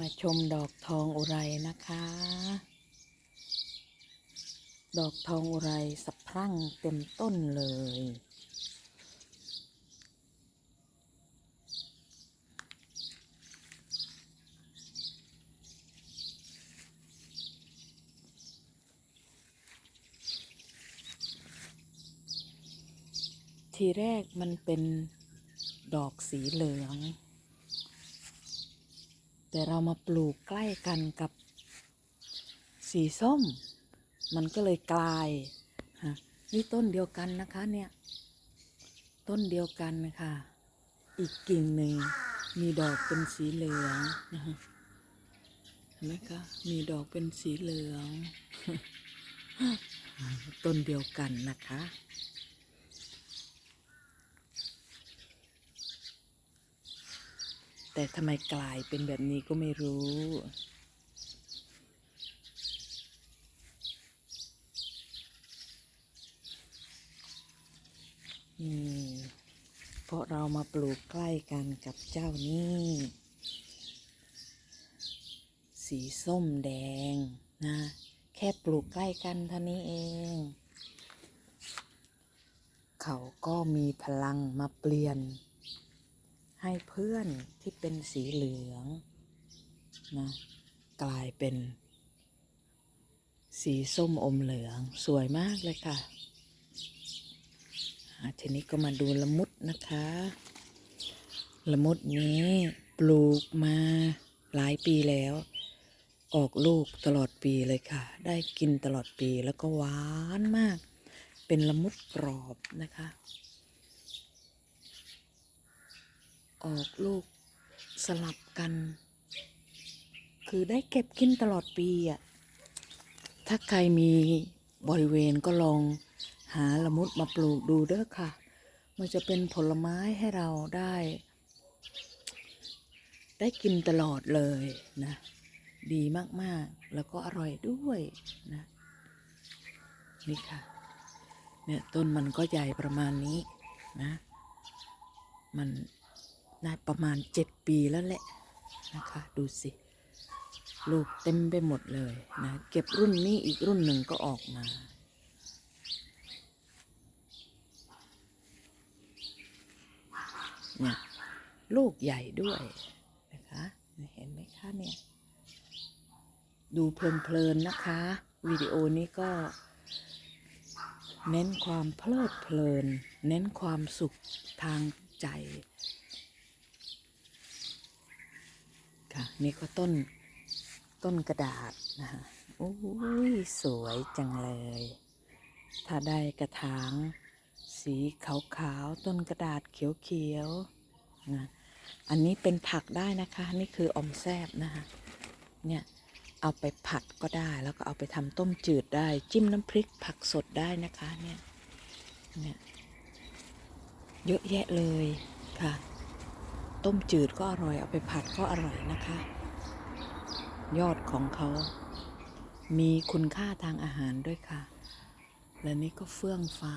มาชมดอกทองอุไรนะคะ ดอกทองอุไรสะพรั่งเต็มต้นเลย ทีแรกมันเป็นดอกสีเหลือง แต่เรามาปลูกใกล้กันกับสีส้ม มันก็เลยกลายนี่ต้นเดียวกันนะคะเนี่ย ต้นเดียวกันค่ะ อีกกิ่งหนึ่งมีดอกเป็นสีเหลืองนะคะเห็นไหมคะ มีดอกเป็นสีเหลือง ต้นเดียวกันนะคะ แต่ทำไมกลายเป็นแบบนี้ก็ไม่รู้เพราะเรามาปลูกใกล้กันกับเจ้านี่ สีส้มแดงนะ แค่ปลูกใกล้กันเท่านี้เอง เขาก็มีพลังมาเปลี่ยน ให้เพื่อนที่เป็นสีเหลืองนะกลายเป็น สีส้มอมเหลืองสวยมากเลยค่ะทีนี้ก็มาดูละมุดนะคะ ละมุดนี้ปลูกมาหลายปีแล้ว ออกลูกตลอดปีเลยค่ะ ได้กินตลอดปีแล้วก็หวานมาก เป็นละมุดกรอบนะคะ ออกลูกสลับกัน คือได้เก็บกินตลอดปีอะ ถ้าใครมีบริเวณก็ลองหาละมุดมาปลูกดูเด้อค่ะ มันจะเป็นผลไม้ให้เราได้ ได้กินตลอดเลยนะ ดีมากๆ แล้วก็อร่อยด้วยนะ นี่ค่ะ เนี่ยต้นมันก็ใหญ่ประมาณนี้นะ มัน น่าประมาณเจ็ดปีแล้วแหละนะคะ ดูสิ ลูกเต็มไปหมดเลยนะ เก็บรุ่นนี้อีกรุ่นหนึ่งก็ออกมาเนี่ยลูกใหญ่ด้วยนะคะเห็นไหมคะเนี่ยดูเพลินๆนะคะ วิดีโอนี้ก็ เน้นความเพลิดเพลิน เน้นความสุขทางใจ ค่ะ นี่ก็ต้นต้นกระดาษนะคะโอ้ยสวยจังเลย ถ้าได้กระถางสีขาวๆ ต้นกระดาษเขียวๆนะอันนี้เป็นผักได้นะคะ นี่คืออมแซบนะคะเนี่ยเอาไปผัดก็ได้แล้วก็เอาไปทำต้มจืดได้ จิ้มน้ำพริกผักสดได้นะคะเนี่ยเนี่ยเยอะแยะเลยค่ะ ต้มจืดก็อร่อยเอาไปผัดก็อร่อยนะคะ ยอดของเขา มีคุณค่าทางอาหารด้วยค่ะ และนี่ก็เฟื่องฟ้า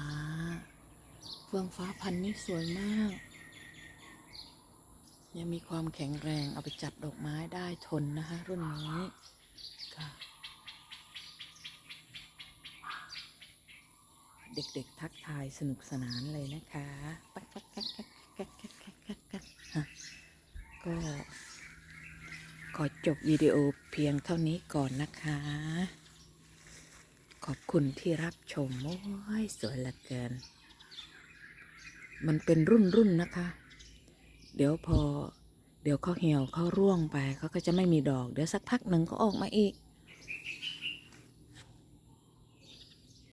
เฟื่องฟ้าพันธุ์นี้สวยมาก ยังมีความแข็งแรงเอาไปจัดดอกไม้ได้ทนนะคะ รุ่นนี้ค่ะเด็กๆทักทายสนุกสนานเลยนะคะ ปักปักกักกักกักกักกักกักกักฮะ ก็ขอจบวิดีโอเพียงเท่านี้ก่อนนะคะ ขอบคุณที่รับชมโอ้ยสวยเหลือเกิน มันเป็นรุ่นรุ่นนะคะ เดี๋ยวพอ เดี๋ยวเขาเหี่ยวเขาร่วงไปเขาก็จะไม่มีดอก เดี๋ยวสักพักหนึ่งก็ออกมาอีก